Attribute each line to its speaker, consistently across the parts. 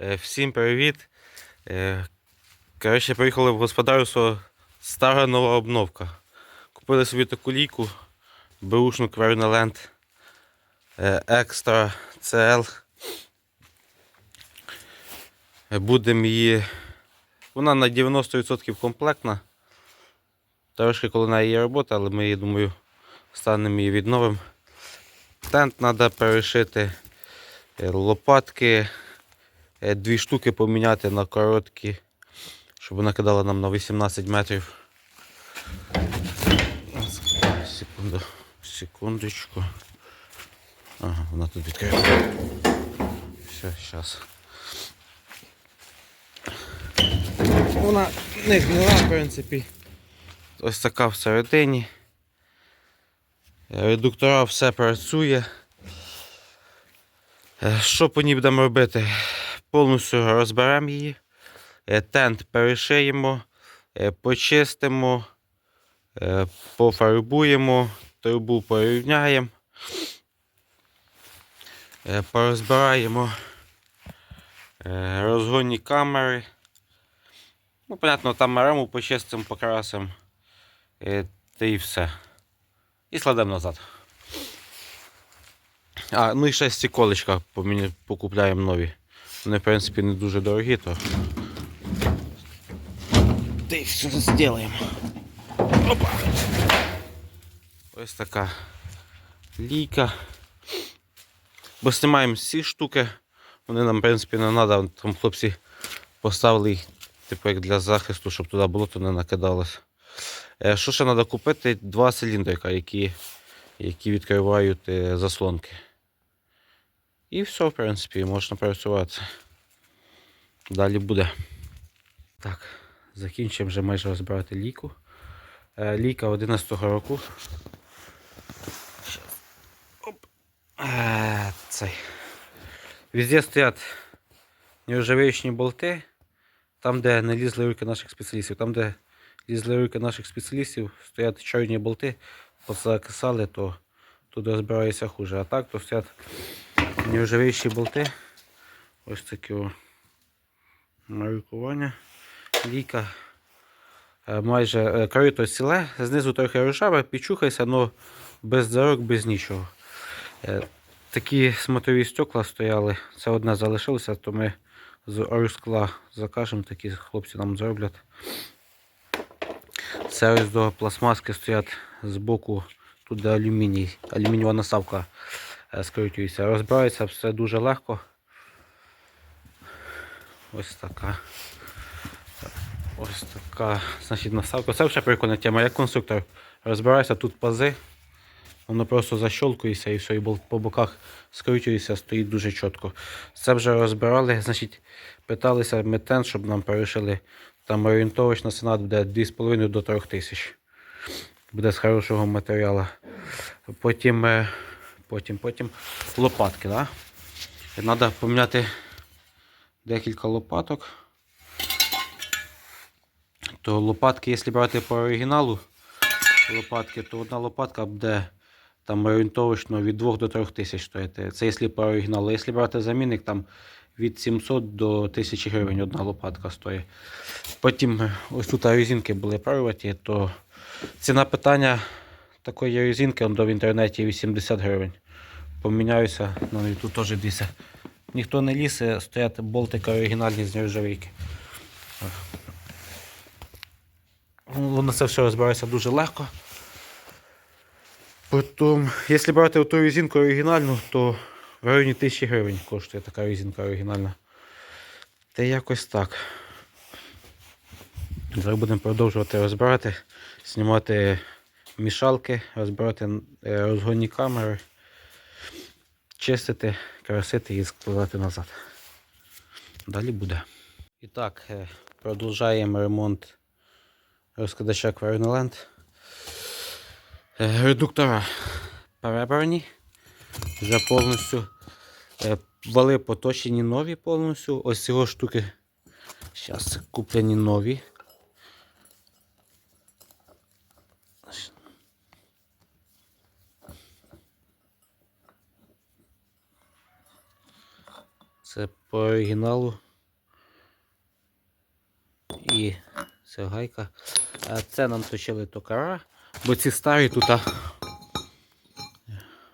Speaker 1: Е, Всім привіт. Е, Коротше, приїхали в господарство стара нова обновка. Купили собі таку лійку, беушну Квернеленд Extra CL. Будемо її. Вона на 90% комплектна. Трошки коли на її робота, але ми її, думаю, станемо її відновимо. Тент треба перешити, е, лопатки, дві штуки поміняти на короткі, щоб вона кидала нам на 18 метрів. Секунду, секундочку. Ага, вона тут відкрита. Все, зараз. Вона не гнила, в принципі. Ось така всередині. Редуктора все працює. Е, Що по ній будемо робити? Повністю розберемо її, е, тент перешиємо, е, почистимо, е, пофарбуємо, трубу порівняємо, порозбираємо розгонні камери. Ну, понятно, там раму почистимо, покрасимо. Та і все. І складемо назад. А, ну і ще стіколечка покупляємо нові. Вони, в принципі, не дуже дорогі, то. Та й все зробимо. Опа! Ось така лійка. Бо знімаємо всі штуки. Вони нам, в принципі, не треба. Там хлопці поставили їх, типу, як для захисту, щоб туди болото не накидалось. Е, Що ще треба купити? Два циліндрика, які, які відкривають е, заслонки. І все, в принципі, можна працювати. Далі буде. Так, закінчимо вже майже розбирати ліку. Е, Ліка 11-го року. Оп. Е, Цей. Везде стоять нержавеючні болти. Там, де не лізли руки наших спеціалістів. Там, де лізли руки наших спеціалістів, стоять чорні болти, позакисали, то тут розбирається хуже. А так то стоять нержавіючі болти. Ось такі о. Ліка е, майже е, корито ціле, знизу трохи ржаве, підчухайся, але без дорог, без нічого. Е, Такі смотрові стекла стояли. Це одне залишилося, то ми з орскла закажемо, такі хлопці нам зроблять. Це ось до пластмаски стоять збоку, тут де алюміній, алюмінієва наставка е, скручується. Розбирається все дуже легко. Ось така. Ось така значить, наставка. Це вже прикольна тема. Як конструктор розбирається тут пази, воно просто защолкується і все, і по боках скручується, стоїть дуже чітко. Це вже розбирали, значить, питалися метен, щоб нам перешили. Там орієнтовочна ціна буде 2,5 до 3 тисяч. Буде з хорошого матеріалу. Потім, е, потім, потім лопатки. Да? Треба поміняти декілька лопаток. То лопатки, якщо брати по оригіналу, лопатки, то одна лопатка буде там орієнтовочно від 2 до 3 тисяч стоїти. Це якщо по оригіналу. Якщо брати замінник, там від 700 до 1000 гривень одна лопатка стоїть. Потім е, ось тут резинки були порваті, то ціна питання такої резинки он до в інтернеті 80 гривень. Поміняюся, ну і тут теж дивіться. Ніхто не ліз, е, стоять болтики оригінальні з нержавійки. Ну, Воно це все розбирається дуже легко. Потім, якщо брати ту резинку оригінальну, то в районі 1000 гривень коштує така резинка оригінальна. Та якось так. Зараз будемо продовжувати розбирати, знімати мішалки, розбирати е, розгонні камери, чистити, красити і складати назад. Далі буде. І так, е, продовжуємо ремонт розкладача Кверноленд. Е, Редуктора перебрані. Вже повністю вали поточені нові повністю. Ось цього штуки. Зараз куплені нові. Це по оригіналу і це гайка. Це нам точили токара, бо ці старі тут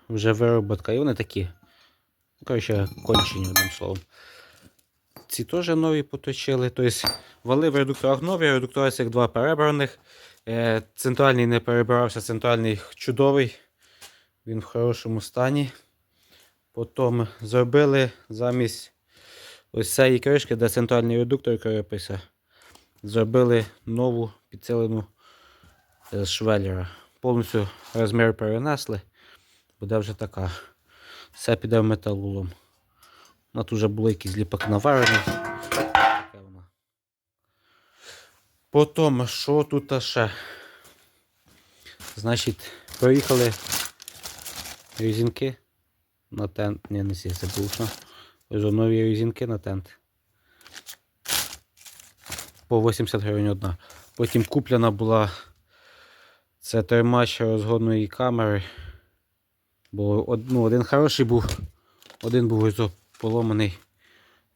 Speaker 1: вже вироботка, і вони такі. Коротше, кончені, одним словом. Ці теж нові поточили. Тобто вали в редукторах нові, редуктори цих два перебраних. Е, Центральний не перебирався, центральний чудовий. Він в хорошому стані. Потім зробили замість ось цієї кришки, де центральний редуктор крепиться, зробили нову підсилену е, з швеллера. Повністю розмір перенесли. Буде вже така. Все піде в металолом. Вона тут вже були якісь ліпок наварений. Потім, що тут ще? Значить, проїхали резинки на тент. Ні, не сі, забув, що. Ось нові резинки на тент. По 80 гривень одна. Потім куплена була це тримач розгонної камери. Бо ну, один хороший був, один був поломаний,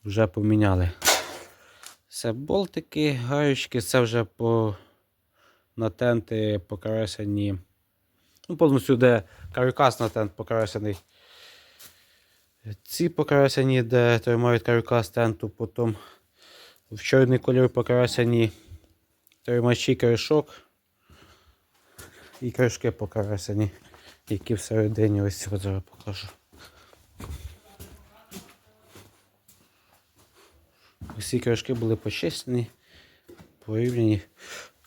Speaker 1: вже поміняли. Це болтики, гаючки, це вже по на тенти покрасені. Ну, повністю де каркас на тент покрасений. Ці покрасені, де тримають каркас тенту, потім в чорний кольор покрасені тримачі кришок і кришки покрасені, які всередині ось цього зараз покажу. Усі кришки були почистені, порівняні,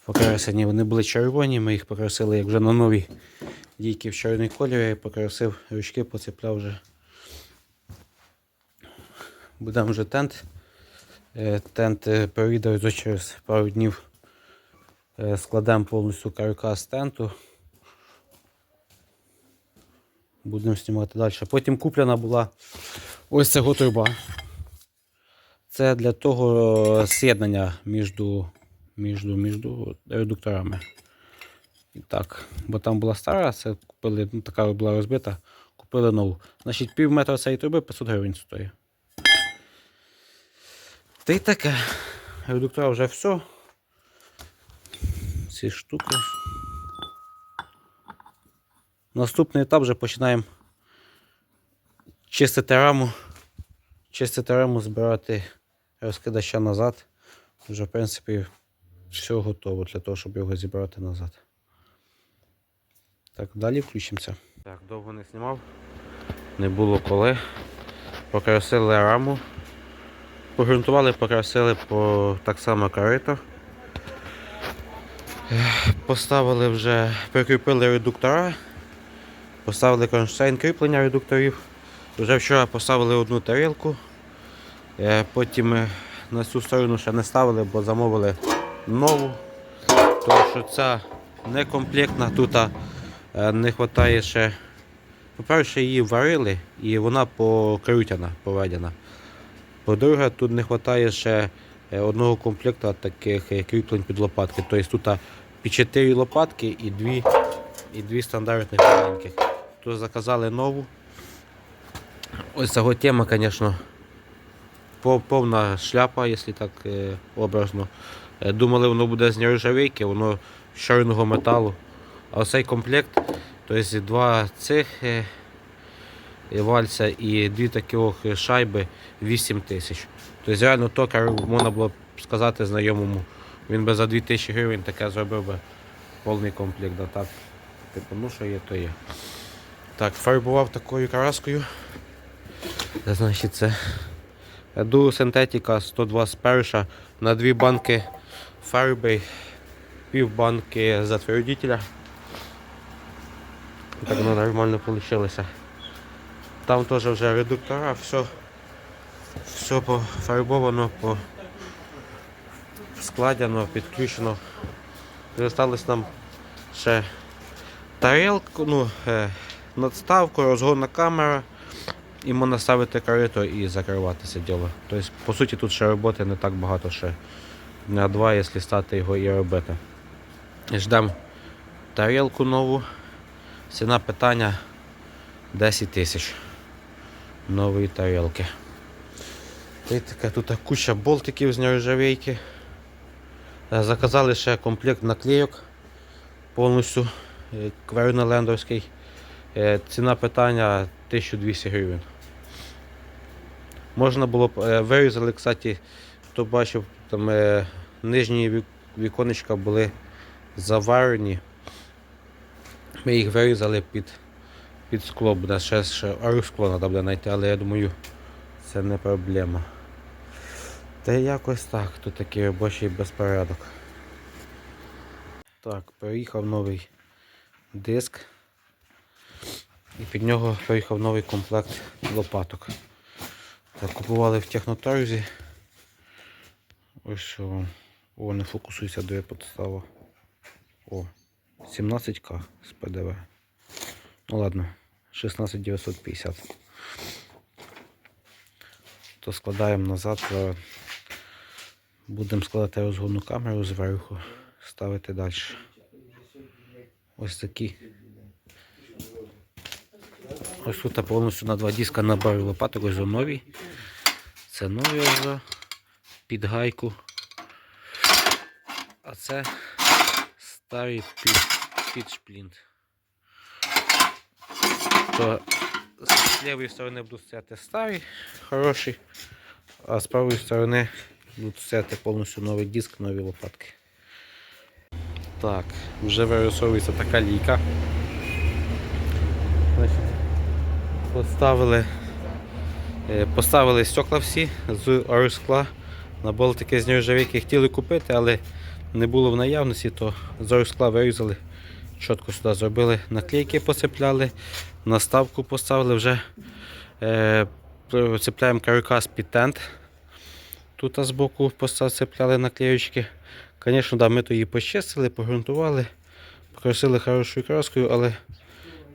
Speaker 1: покрасені. Вони були червоні, ми їх покрасили як вже на нові дійки в чорний колір, я покрасив ручки, поцепляв вже. Будемо вже тент. Е, Тент е, через пару днів. Е, Складемо повністю каркас тенту. Будемо знімати далі. Потім куплена була ось ця труба. Це для того з'єднання між, між, між редукторами. І так, бо там була стара, це купили, ну, така була розбита, купили нову. Значить, пів метра цієї труби 500 гривень стоїть. Та й таке. Редуктора вже все. Ці штуки. Наступний етап вже починаємо чистити раму. Чистити раму, збирати розкидача назад. Вже, в принципі, все готово для того, щоб його зібрати назад. Так, далі включимося. Так, довго не знімав. Не було коли. Покрасили раму. Погрунтували, покрасили по так само корито. Ех, Поставили вже, прикріпили редуктора. Поставили кронштейн кріплення редукторів. Вже вчора поставили одну тарілку. Е, Потім на цю сторону ще не ставили, бо замовили нову. Тому що ця некомплектна, тут е, не вистачає ще. По-перше, її варили і вона покрутяна, поведена. По-друге, тут не вистачає ще е, одного комплекту таких е, кріплень під лопатки. Тобто тут а, під 4 лопатки і дві, і дві стандартних маленьких. Тут заказали нову. Ось ця тема, звісно, повна шляпа, якщо так е, образно. Думали, воно буде з нержавейки, воно з чорного металу. А оцей комплект, тобто два цих вальця і дві таких шайби 8 тисяч. Тобто реально токар, можна було б сказати знайомому, він би за 2000 гривень таке зробив би повний комплект. Да, так. Типу, ну що є, то є. Так, фарбував такою краскою. Це значить це Дуо синтетика 121 на дві банки фарби, пів банки затвердителя. Так воно нормально вийшло. Там теж вже редуктора, все, все пофарбовано, по складено, підключено. Залишилось нам ще тарілку, ну, е, надставку, розгонна камера. І можна ставити корито і закриватися діло. Тобто, по суті, тут ще роботи не так багато ще. На два, якщо стати його і робити. Ждемо тарілку нову. Ціна питання 10 тисяч нової тарілки. Та й така тут куча болтиків з нержавейки. Е, Заказали ще комплект наклейок повністю е, Квернолендовський. Е, Ціна питання 1200 гривень. Можна було б вирізали, кстати, хто бачив, там нижні віконечка були заварені. Ми їх вирізали під, під скло, буде ще, ще оргскло треба буде знайти, але я думаю, це не проблема. Та якось так, тут такий робочий безпорядок. Так, приїхав новий диск. І під нього приїхав новий комплект лопаток. Так, купували в техноторзі. Ось що. вам. О, не фокусуйся, де я підстава. О, 17к з ПДВ. Ну ладно, 16950. То складаємо назад. Будемо складати розгонну камеру зверху, ставити далі. Ось такі. Ось тут повністю на два диска набор лопаток, ось нові. Це нові ось під гайку. А це старий під, під шплінт. То з лівої сторони будуть стояти старі, хороші, а з правої сторони будуть стояти повністю новий диск, нові лопатки. Так, вже вирисовується така лійка. Поставили, е, поставили стекла всі з орскла на болтики з нержавійки хотіли купити, але не було в наявності, то з орскла вирізали, чітко сюди зробили, наклейки посипляли, наставку поставили вже е, цепляємо каркас під тент. Тут з боку посипляли наклеючки. Звісно, да, ми то її почистили, погрунтували, покрасили хорошою краскою, але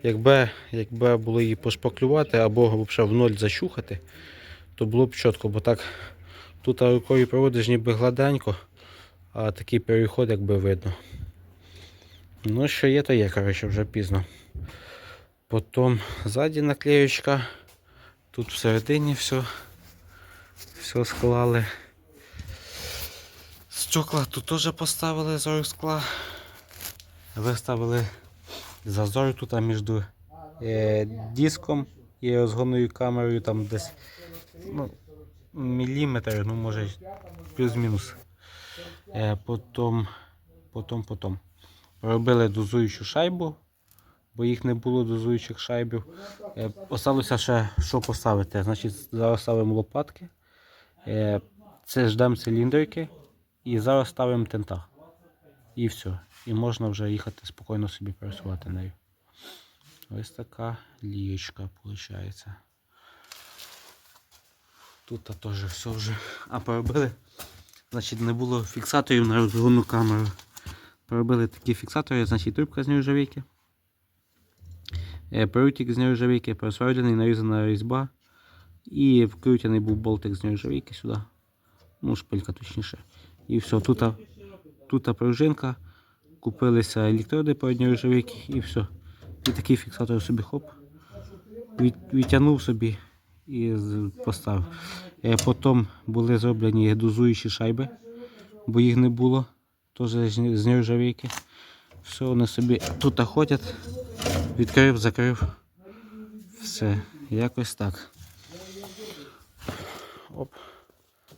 Speaker 1: якби, якби було її пошпаклювати або в ноль защухати, то було б чітко, бо так тут рукою проводиш ніби гладенько, а такий переход якби видно. Ну, що є, то є, коротше, вже пізно. Потім ззаді наклеючка, тут всередині все, все склали. Стекла тут теж поставили зор скла. Виставили зазор тут між е, диском і розгонною камерою там десь ну, міліметр, ну може плюс-мінус. Е, потім, потім, потім. Робили дозуючу шайбу, бо їх не було дозуючих шайбів. Е, осталося ще що поставити. Значить, зараз ставимо лопатки. Е, це ждемо циліндрики. І зараз ставимо тента. І все. І можна вже їхати спокійно собі працювати нею. Ось така лієчка виходить. Тут теж все вже. А поробили. Значить, не було фіксаторів на розгонну камеру. Поробили такі фіксатори, значить трубка з нержавійки. Е, Прутик з нержавійки, просверджений, нарізана різьба. І вкрутений був болтик з нержавійки сюди. Ну, шпилька точніше. І все, тут, тут пружинка, купилися електроди по одній ржавійки і все. І такий фіксатор собі хоп. Від, відтягнув собі і поставив. Е, Потім були зроблені дозуючі шайби, бо їх не було. Теж з з нержавійки. Все, вони собі тут ходять, відкрив, закрив. Все, якось так. Оп.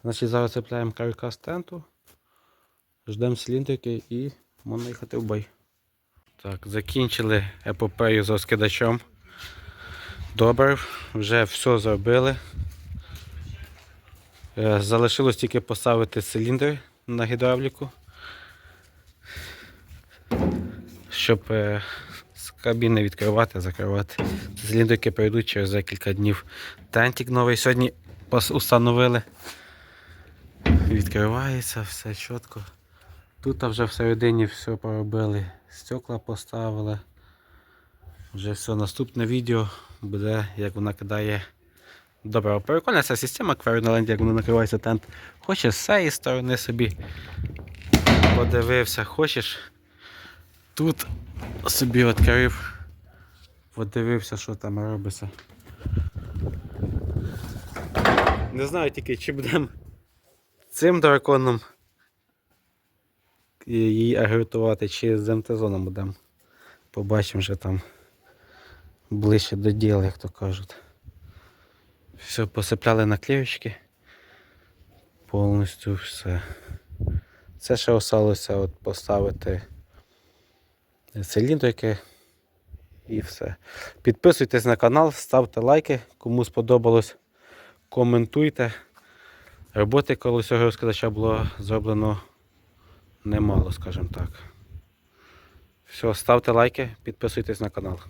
Speaker 1: Значить, зараз цепляємо каркас тенту, ждемо циліндрики і можна їхати в бой. Так, закінчили епопею з розкидачом. Добре, вже все зробили. Е, Залишилось тільки поставити циліндр на гідравліку, щоб е, з кабіни відкривати, закривати. Циліндрики прийдуть через декілька днів. Тентик новий сьогодні установили. Відкривається все чітко. Тут вже всередині все поробили, стекла поставили. Вже все, наступне відео буде, як вона кидає. Добре, прикольна ця система Кверноленд, як вона накривається тент. Хочеш з цієї сторони собі подивився, хочеш тут собі відкрив, подивився, що там робиться. Не знаю тільки, чи будемо цим драконом її агротувати, чи з МТ-зоном будемо. Побачимо вже там ближче до діла, як то кажуть. Все, посипляли наклеючки. Повністю все. Це ще осталося от поставити циліндрики і все. Підписуйтесь на канал, ставте лайки, кому сподобалось, коментуйте. Роботи колесового розкладача було зроблено немало, скажімо так. Все, ставте лайки, підписуйтесь на канал.